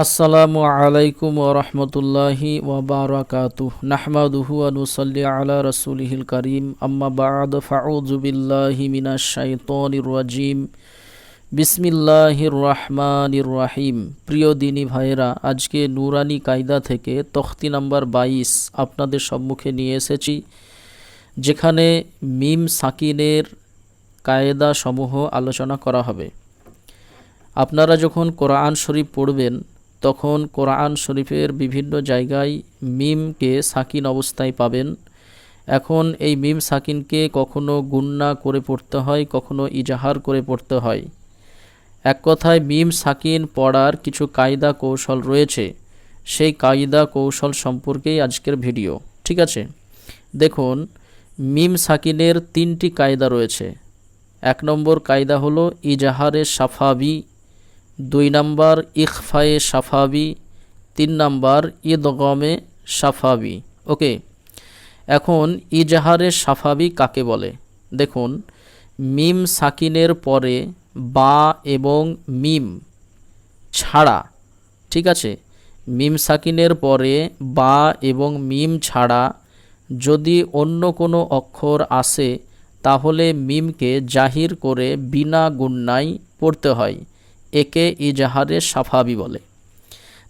আসসালামু আলাইকুম ওরহমতুল্লাহি ওবরাকাতু নাহমাদুহু আনুসাল্লি আলা রসুলিহিল করিম। আম্মা বাদ, ফাউযু বিল্লাহি মিনাশ শাইতানির রাজিম। বিসমিল্লাহির রহমানির রাহিম। প্রিয় দিনী ভাইয়েরা, আজকে নুরানি কায়দা থেকে তখতি নাম্বার বাইশ আপনাদের সম্মুখে নিয়ে এসেছি, যেখানে মিম সাকিনের কায়দা সমূহ আলোচনা করা হবে। আপনারা যখন কোরআন শরীফ পড়বেন তখন কোরআন শরীফের বিভিন্ন জায়গায় মিমকে সাকিন অবস্থায় পাবেন। এখন এই মিম সাকিনকে কখনো গুন্না করে পড়তে হয়, কখনো ইজাহার করে পড়তে হয়। এক কথায়, মিম সাকিন পড়ার কিছু কায়দা কৌশল রয়েছে। সেই কায়দা কৌশল সম্পর্কেই আজকের ভিডিও, ঠিক আছে? দেখুন, মিম সাকিনের তিনটি কায়দা রয়েছে। এক নম্বর কায়দা হলো ইজাহারে সাফাবি দুই নাম্বার ইকফায়ে সাফাবি তিন নাম্বার ঈদগমে সাফাবি ওকে, এখন ইজাহারে সাফাবি কাকে বলে? দেখুন, মিম সাকিনের পরে বা এবং মিম ছাড়া, ঠিক আছে? মিম সাকিনের পরে বা এবং মিম ছাড়া যদি অন্য কোনো অক্ষর আসে, তাহলে মিমকে জাহির করে বিনা গুন্নায় পড়তে হয়। একে ইজাহারে সাফাবি বলে।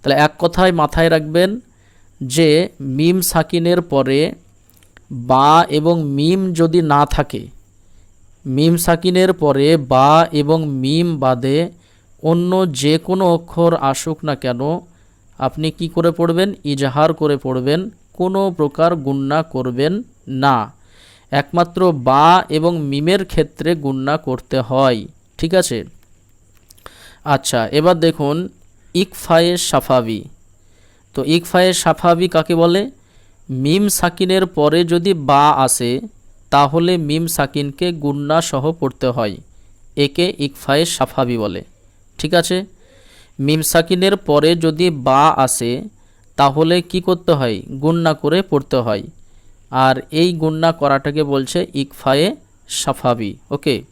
তাহলে এক কথায় মাথায় রাখবেন যে, মিম সাকিনের পরে বা এবং মিম যদি না থাকে, মিম সাকিনের পরে বা এবং মিম বাদে অন্য যে কোনো অক্ষর আসুক না কেন, আপনি কি করে পড়বেন? ইজাহার করে পড়বেন। কোনো প্রকার গুন্না করবেন না। একমাত্র বা এবং মিমের ক্ষেত্রে গুন্না করতে হয়। ঠিক আছে? আচ্ছা এবার দেখুন, ইকফায়ে সাফাবি। তো ইকফায়ে সাফাবি কাকে বলে? মিম সাকিনের পরে যদি বা আসে, তাহলে মিম সাকিনকে গুন্না সহ পড়তে হয়। একে ইকফায়ে সাফাবি বলে। ঠিক আছে? মিম সাকিনের পরে যদি বা আসে, তাহলে কি করতে হয়? গুন্না করে পড়তে হয়। আর এই গুন্না করাটাকে বলছে ইকফায়ে সাফাবি। ওকে?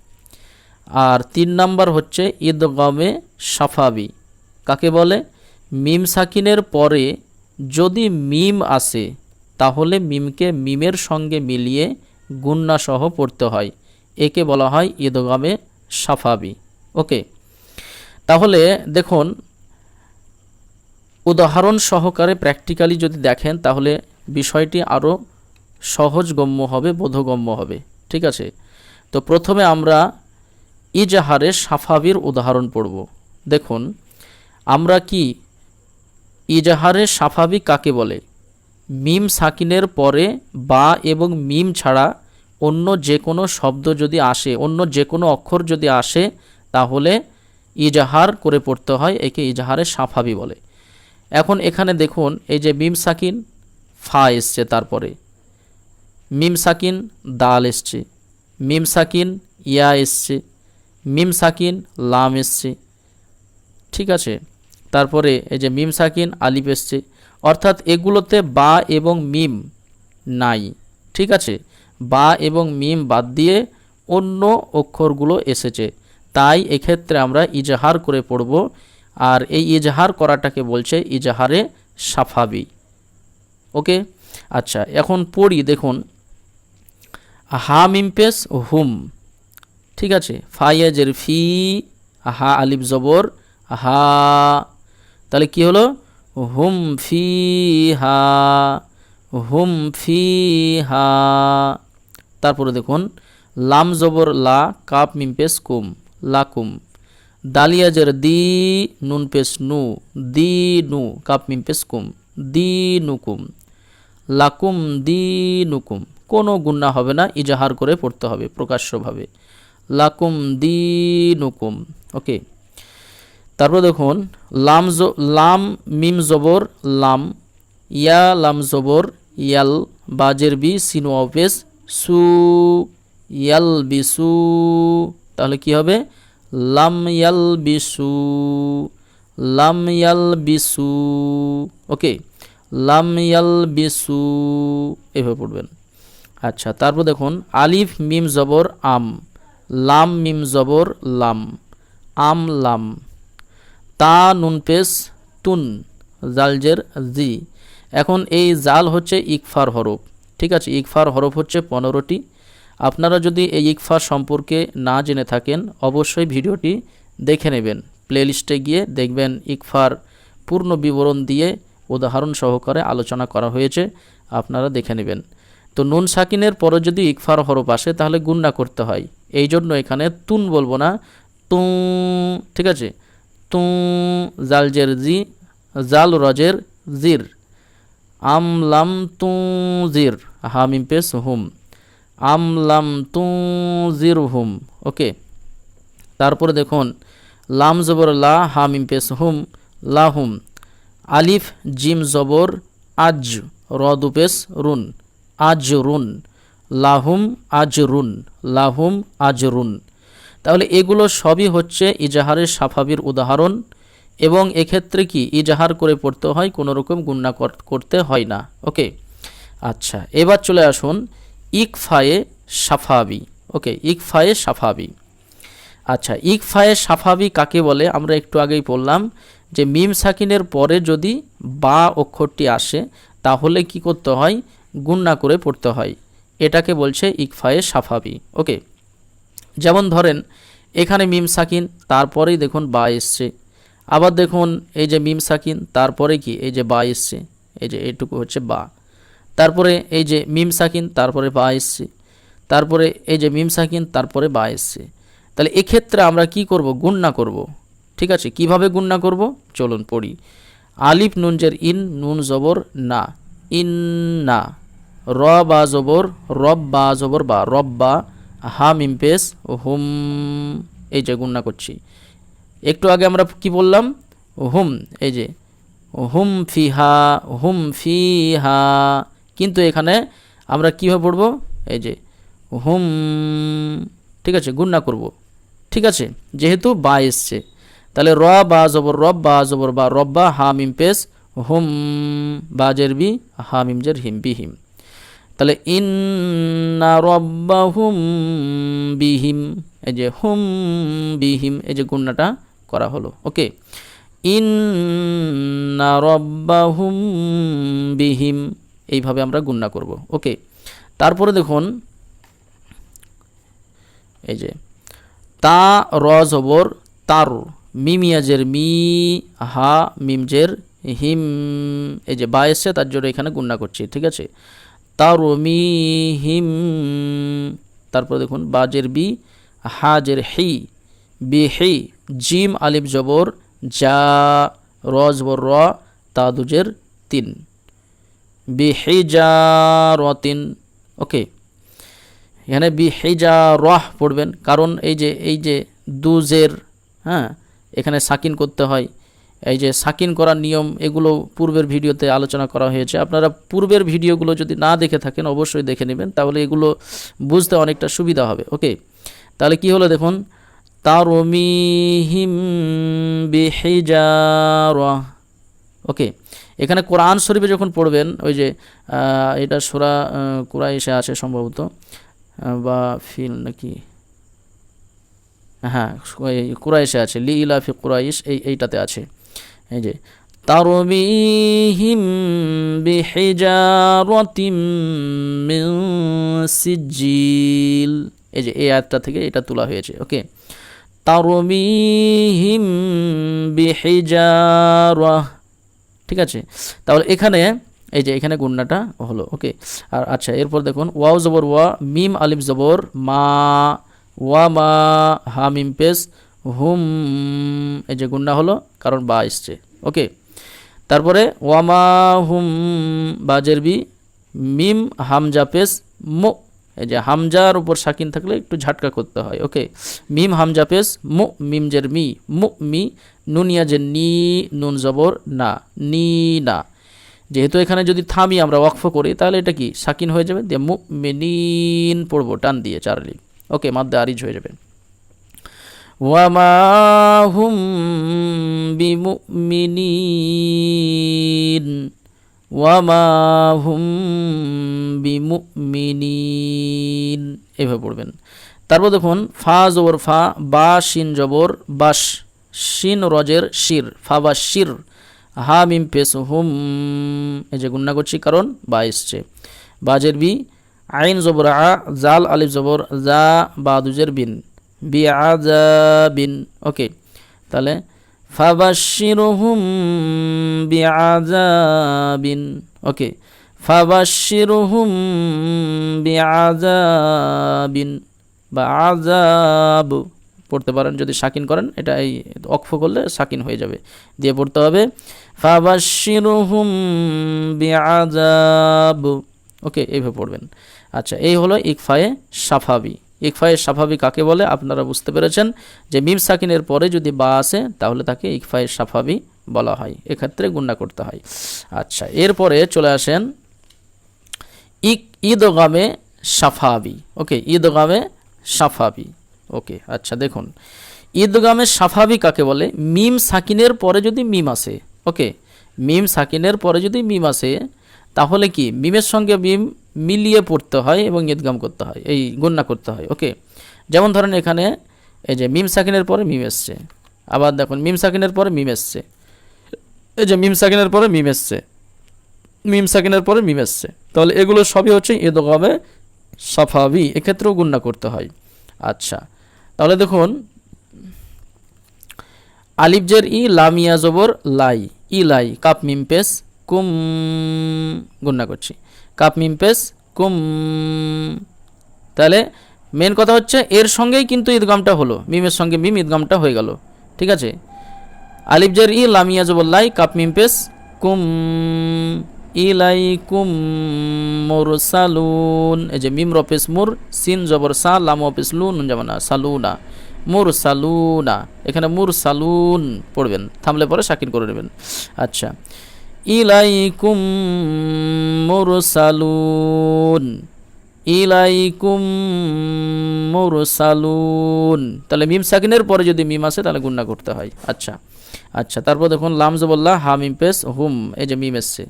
আর তিন নাম্বার হচ্ছে ঈদগমে সাফাবি। কাকে বলে? মিম সাকিনের পরে যদি মিম আসে, তাহলে মিমকে মিমের সঙ্গে মিলিয়ে গুন্নাসহ পড়তে হয়। একে বলা হয় ঈদগমে সাফাবি। ওকে, তাহলে দেখুন, উদাহরণ সহকারে প্র্যাকটিক্যালি যদি দেখেন, তাহলে বিষয়টি আরও সহজগম্য হবে, বোধগম্য হবে। ঠিক আছে? তো প্রথমে আমরা ইজাহারে সাফাবির উদাহরণ পড়ব। দেখুন, আমরা কি ইজাহারে সাফাবি কাকে বলে? মিম সাকিনের পরে বা এবং মিম ছাড়া অন্য যে কোনো শব্দ যদি আসে, অন্য যে কোনো অক্ষর যদি আসে, তাহলে ইজাহার করে পড়তে হয়, একে ইজাহারে সাফাবি বলে। এখন এখানে দেখুন, এই যে মিম সাকিন, ফা এসছে তারপরে। মিম সাকিন, দাল এসছে। মিম সাকিন, ইয়া এসছে। মিম সাকিন, লাম এসছে। ঠিক আছে? তারপরে এই যে মিম সাকিন, আলিফ এসছে। অর্থাৎ এগুলোতে বা এবং মিম নাই। ঠিক আছে? বা এবং মিম বাদ দিয়ে অন্য অক্ষরগুলো এসেছে। তাই এক্ষেত্রে আমরা ইজাহার করে পড়ব। আর এই ইজাহার করাটাকে বলছে ইজাহারে সাফাবি। ওকে? আচ্ছা এখন পড়ি, দেখুন। হা মিমপেস হুম। ঠিক আছে? ফাইয়াজের ফি হা আলিফ জবর হা তাহলে কি হলো? হুম ফি হা, হুম ফি হা। তারপরে দেখুন, লাম জবর লা, কাপ, মিম পেস কুম লাকুম দালিয়াজের দি, নুন পেস নু, দি, নু, কাপ, মিম পেস কুম, দি নুকুম লাকুম দি নুকুম কোনো গুন্না হবে না, ইজাহার করে পড়তে হবে প্রকাশ্যভাবে। লাকুম দিনুকুম। ওকে তারপর দেখুন, লাম লাম, মিম জবর, লাম, ইয়া, লাম জবর, ইয়াল, বাজের বি, সিনু অফেস সু, ইয়াল বিসু তাহলে কি হবে? লাম ইয়াল বিসু লাম ইয়াল বিসু ওকে লাম ইয়াল বিসু এভাবে পড়বেন। আচ্ছা তারপর দেখুন, আলিফ, মিম, জবর, আম। লাম মিম জবর লাম, আম লাম। তা নুন পেস তুন, জালজের জি। এখন এই জাল হচ্ছে ইকফার হরফ। ঠিক আছে, ইকফার হরফ হচ্ছে পনেরোটি। আপনারা যদি এই ইকফার সম্পর্কে না জেনে থাকেন, অবশ্যই ভিডিওটি দেখে নেবেন। প্লেলিস্টে গিয়ে দেখবেন ইকফার পূর্ণ বিবরণ দিয়ে উদাহরণ সহকারে আলোচনা করা হয়েছে, আপনারা দেখে নেবেন। তো নুন সাকিনের পরে যদি ইকফার হরফ আসে, তাহলে গুন্না করতে হয়। এই জন্য এখানে তুন বলব না। তু ঠিক আছে? তু জালজের জি, জাল রজের জির। আম, লাম, তু, জির। হামিম পেস হুম। আম, লাম, তু, জির, হুম। ওকে? তারপরে দেখুন, লাম জবর লা হামিম পেস হুম লাহুম আলিফ, জিম জবর, আজ রদুপেস রুন। আজ, রুন। লাহুম আজ রুন লাহুম আজ রুন তাহলে এগুলো সবই হচ্ছে ইজাহারের সাফাবির উদাহরণ এবং এক্ষেত্রে কি ইজাহার করে পড়তে হয় কোনো রকম গুন্না করতে হয় না। ওকে? আচ্ছা এবার চলে আসুন ইকফায়ে সাফাবি। ওকে, ইকফায়ে সাফাবি। আচ্ছা ইকফায়ে সাফাবি কাকে বলে? আমরা একটু আগেই বললাম যে মিম সাকিনের পরে যদি বা অক্ষরটি আসে, তাহলে কি করতে হয়? গুন্না করে পড়তে হয়। এটাকে বলছে ইকফায়ে সাফাবি। ওকে, যেমন ধরেন, এখানে মিম সাকিন, তারপরেই দেখুন বা এসছে। আবার দেখুন, এই যে মিম সাকিন, তারপরে কি? এই যে বা এসছে। এই যে এইটুকু হচ্ছে বা। তারপরে এই যে মিম সাকিন, তারপরে বা এসছে। তারপরে এই যে মিম সাকিন, তারপরে বা এসছে। তাহলে এক্ষেত্রে আমরা কি করব? গুণনা করব। ঠিক আছে? কীভাবে গুণনা করব? চলুন পড়ি। আলিফ নুনজের ইন, নুন জবর না। ইন না। র বা জবর, রব বা জবর বা, রব বা হাম ইম্পেস হুম এই যে গুণনা করছি। একটু আগে আমরা কি বললাম? হুম, এই যে হুম ফিহা হুম ফিহা কিন্তু এখানে আমরা কীভাবে পড়ব? এই যে হুম, ঠিক আছে, গুণনা করব। ঠিক আছে, যেহেতু বা এসছে। তাহলে র বা জবর, রব বা জবর বা রব্বা হাম ইম্পেস হুম বাজের বি হাম ইমজের হিম বি হিম। তাহলে ইন্না রব্বাহুম বিহিম, এই যে হুম বিহিম, এই যে গুণাটা করা হলো। ওকে? ইন্না রব্বাহুম বিহিম, এইভাবে আমরা গুণনা করব। ওকে? তারপরে দেখুন, এই যে, তা র জবর তার মিমিয়াজের মি, হা, মিমজের হিম, এই যে বা এসছে, তার জন্য এখানে গুণনা করছি, ঠিক আছে? তারমি হিম তারপর দেখুন, বাজের বি, হাজের হি, বি হি, জিম, আলিফ, জবর যা রজবর র তাদুজের তিন। বিহিজা তিন। ওকে। এখানে বিহিজা রহ পড়বেন। কারণ এই যে এই যে দুজের হ্যাঁ এখানে সাকিন করতে হয়। এই যে সাকিন করার নিয়ম, এগুলো পূর্বের ভিডিওতে আলোচনা করা হয়েছে। আপনারা পূর্বের ভিডিওগুলো যদি না দেখে থাকেন, অবশ্যই দেখে নেবেন, তাহলে এগুলো বুঝতে অনেকটা সুবিধা হবে। ওকে, তাহলে কি হলো দেখুন? তারমিহিম ওকে, এখানে কোরআন শরীফে যখন পড়বেন, ওই যে এটা সোরা কুরাইশে আছে সম্ভবত বা ফিল নাকি হ্যাঁ কুরাইশে আছে, লি ইলাফি কুরাইশ, এই, এইটাতে আছে। এই যে তারমিহিম বিহিজারাতিম মিন সিজিল এই যে, এই আয়াতটা থেকে এটা তোলা হয়েছে, ওকে? তারমিহিম বিহিজারা, ঠিক আছে? তাহলে এখানে, এই যে, এখানে গুন্নাটা হলো, ওকে? আর আচ্ছা এরপর দেখুন, ওয়াও জবর ওয়া, মিম আলিফ জবর, মা, ওয়া মা হা মিম পেস হুম, এই যে গুন্না হলো, কারণ বা এসছে। ওকে, তারপরে ওয়ামা হুম বি, মিম, হামজা পেস মো, এই যে হামজার উপর সাকিন থাকলে একটু ঝাটকা করতে হয়, ওকে। মিম, হামজা পেস মু, মিম জের মি, মু, মি নুনিয়া যে নি, নুন জবর, না, নি, না। যেহেতু এখানে যদি থামি আমরা ওয়াকফ করি, তাহলে এটা কি? সাকিন হয়ে যাবে, দিয়ে মু মিনিন পড়ব, টান দিয়ে চারলি ওকে, মাদ্দে আরিজ হয়ে যাবে। ওয়ামা হুম বিমুমিনিন ওয়ামা হুম বিমুমিনিন এভাবে পড়বেন। তারপর দেখুন, ফা জবর ফা, বা শিন জবর, বাস, শিন রজের শির, ফা বা শির, হা মিম পেস হুম, এই যে গুন্না করছি, কারণ বা এসছে। বাজের বি, আইন জবর আ, জাল আলিফ জবর, জা বিন বি আ জা বিন ওকে তাহলে ফাবাশিরুহুম বিআযাবিন। ওকে ফাবাশিরুহুম বিআযাবিন। বা আযাব, পড়তে পারেন, যদি সাকিন করেন, এটা এই অক্ফ করলে সাকিন হয়ে যাবে, দিয়ে পড়তে হবে ফাবাশিরুহুম বিআযাব। ওকে এইভাবে পড়বেন। আচ্ছা এই হলো ইকফায়ে সাফাবি। ইকফায়ে সাফাবি কাকে বলে? আপনারা বুঝতে পেরেছেন যে মিম সাকিনের পরে যদি বা আসে, তাহলে তাকে ইকফায়ে সাফাবি বলা হয়। এক্ষেত্রে গুন্না করতে হয়। আচ্ছা এরপরে চলে আসেন ইক ঈদগামে সাফাবি। ওকে, ঈদগামে সাফাবি। ওকে আচ্ছা দেখুন। ঈদগামে সাফাবি কাকে বলে? মিম সাকিনের পরে যদি মিম আসে। ওকে, মিম সাকিনের পরে যদি মিম আসে তাহলে কি? মিমের সঙ্গে মিম মিলিয়ে পড়তে হয় এবং ঈদগাম করতে হয়, এই গণ্যা করতে হয়, ওকে? যেমন ধরেন এখানে এই যে মিম সাকিনের পরে মিম এসছে, আবার দেখুন মিম সাকিনের পরে মিম এসছে, এই যে মিম সাকিনের পরে মিম এসছে, মিম সাকিনের পরে মিম এসছে, তাহলে এগুলো সবই হচ্ছে ঈদগামে সাফাবি, এক্ষেত্রেও গুন্না করতে হয় আচ্ছা তাহলে দেখুন আলিফজের ই লামিয়া জবর, লাই, ই, লাই, কাপ, মিম, পেস কুম গুন্না করছি। কাপ মিম পেস কুম। তাহলে মেন কথা হচ্ছে এর সঙ্গেই কিন্তু ঈদগামটা হলো। মিমের সঙ্গে মিম ঈদগামটা হয়ে গেল। ঠিক আছে? আলিফজের ই লামিয়া জবর লাই, কাপ মিম পেস কুম। ইলাইকুম মুরসালুন। এই যে মিম রপেস মুর, সিন জবর সা, লাম অপেস লুন যেমন সালুনা। মুর সালুনা এখানে মুর সালুন পড়বেন। থামলে পরে সাকিন করে নেবেন। আচ্ছা। ইলাইকুম মুরসালুন। ইলাইকুম মুরসালুন। তাহলে মিম সাকিনের পরে যদি মিম আসে, তাহলে গুন্না করতে হয়। আচ্ছা আচ্ছা তারপর দেখুন, লাম জবল্লা হা, মিম পেস হুম, এই যে মিম এসছে।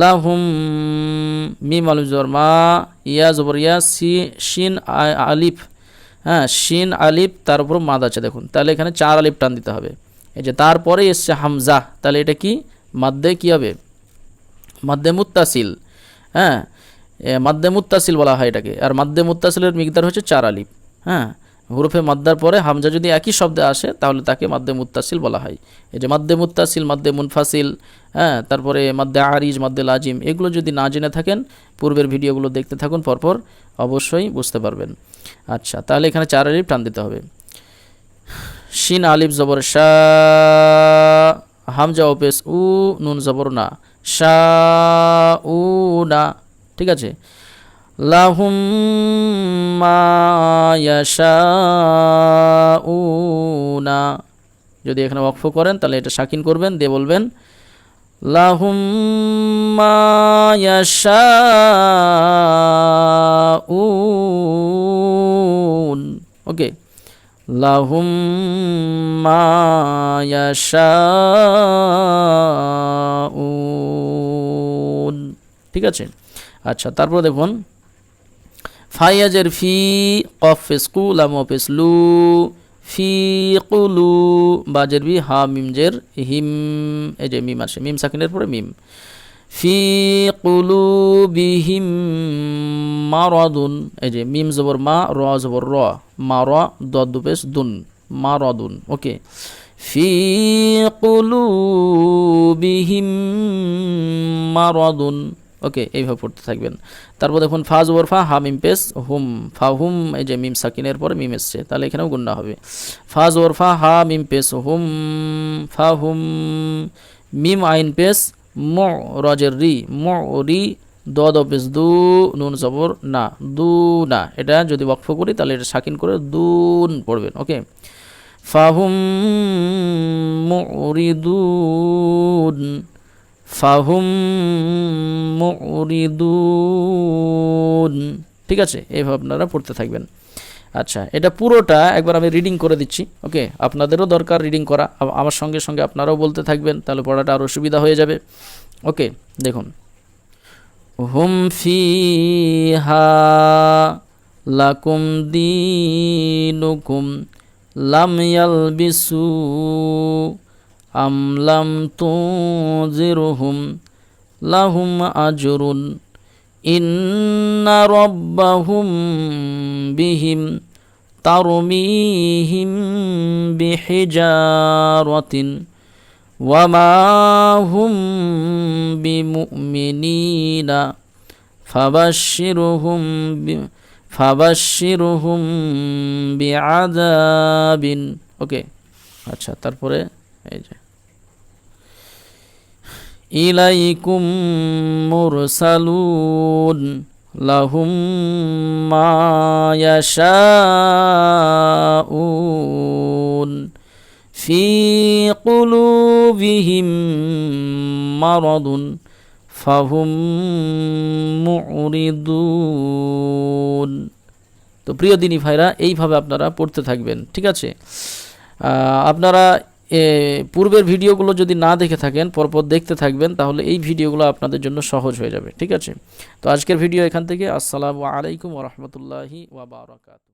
লাহুম মিম আলু জবর মা, ইয়া, জবর, ইয়া, সি, শিন আলিফ। হ্যাঁ শিন, আলিফ, তার উপর মাদ আছে, দেখুন। তাহলে এখানে চার আলিফ টান দিতে হবে। এই যে তারপরে এসছে হামজা, তাহলে এটা কি? মাদ্দে কী হবে? মাদ্দে মুত্তাসিল হ্যাঁ? মাদ্দে মুত্তাসিল বলা হয় এটাকে। আর মাদ্দে মুত্তাসিলের মিকদার হচ্ছে চার আলিফ হ্যাঁ? হুরুফে মাদ্দার পরে হামজা যদি একই শব্দে আসে, তাহলে তাকে মাদ্দে মুত্তাসিল বলা হয়। এই যে মাদ্দে মুত্তাসিল, মাদ্দে মুনফাসিল হ্যাঁ? তারপরে মাদ্দে আরিজ, মাদ্দে লাজিম, এগুলো যদি না জেনে থাকেন, পূর্বের ভিডিওগুলো দেখতে থাকুন, পরপর অবশ্যই বুঝতে পারবেন। আচ্ছা তাহলে এখানে চার আলিফ টান দিতে হবে। শিন আলিফ জবর শাহ। হামজা ওপেস উ নুন জবর না, শা উ না, ঠিক আছে? লাহুম মায়াশাউনা যদি এখানে ওয়াকফ করেন, তাহলে এটা শাকিন করবেন, দিয়ে বলবেন লাহুম মায়াশাউন ওকে লাহুম মায়াশাউন ঠিক আছে? আচ্ছা তারপর দেখুন। ফাইয়াজের ফি কফেস কুলাম অফেস লু, ফি কুলু বাজের বি হা মিমজের হিম, এই যে মিম আসে, মিম সাকিনের পরে মিম। ফি কুলু বিহিম মারাদুন, এই যে মিম জবর মা, র জবর র। মা র দুপেস দুন মা রদুন ওকে। ফি কুলু বিহিম মারাদুন ওকে, এইভাবে পড়তে থাকবেন। তারপর দেখুন ফাজ ওর ফা, হা মিম পেস হুম, ফা হুম, এই যে মিম সাকিনের পরে মিম এসছে, তাহলে এখানেও গুন্না হবে। ফাজ ওর ফা, হা মিম পেস হুম, ফা হুম, মিম আইন পেস ম, রজের রি, ম, রি দ দ পেস দু, নুন, জবর, না, দু, না। এটা যদি বক্ফ করি, তাহলে এটা সাকিন করে দুন পড়বেন, ওকে? ফাহুম মুরিদুন ফাহুম মুরিদুন। ঠিক আছে এইভাবে আপনারা পড়তে থাকবেন। আচ্ছা এটা পুরোটা একবার আমি রিডিং করে দিচ্ছি, ওকে? আপনাদেরও দরকার রিডিং করা। আমার সঙ্গে সঙ্গে আপনারাও বলতে থাকবেন, তাহলে পড়াটা আরও সুবিধা হয়ে যাবে। ওকে, দেখুন। হুম ফি হা লাকুম দিনুকুম লাম ইয়ালবিসু আম লাম তুজিরহুম লাহুম আজরুন ইন্না রব্বাহুম বিহিম তারমিহিম বিহিজারাতিন ওয়ামা হুম বিমুমিনিনা ফাবাশশিরহুম বি- ফাবাশশিরহুম বিআযাবিন ওকে আচ্ছা তারপরে এই যে। ইলাইকুম মুরসালুন লাহুম মা ফি কুলুবিহিম মারাদুন ফাহুম মুরিদুন। তো প্রিয় দিনী ভাইরা, এইভাবে আপনারা পড়তে থাকবেন, ঠিক আছে? আপনারা পূর্বের ভিডিওগুলো যদি না দেখে থাকেন, পরপর দেখতে থাকবেন, তাহলে এই ভিডিওগুলো আপনাদের জন্য সহজ হয়ে যাবে, ঠিক আছে? তো আজকের ভিডিও এখান থেকে। আসসালামু আলাইকুম ওরহমতুল্লাহি ওয়াবারাকাতু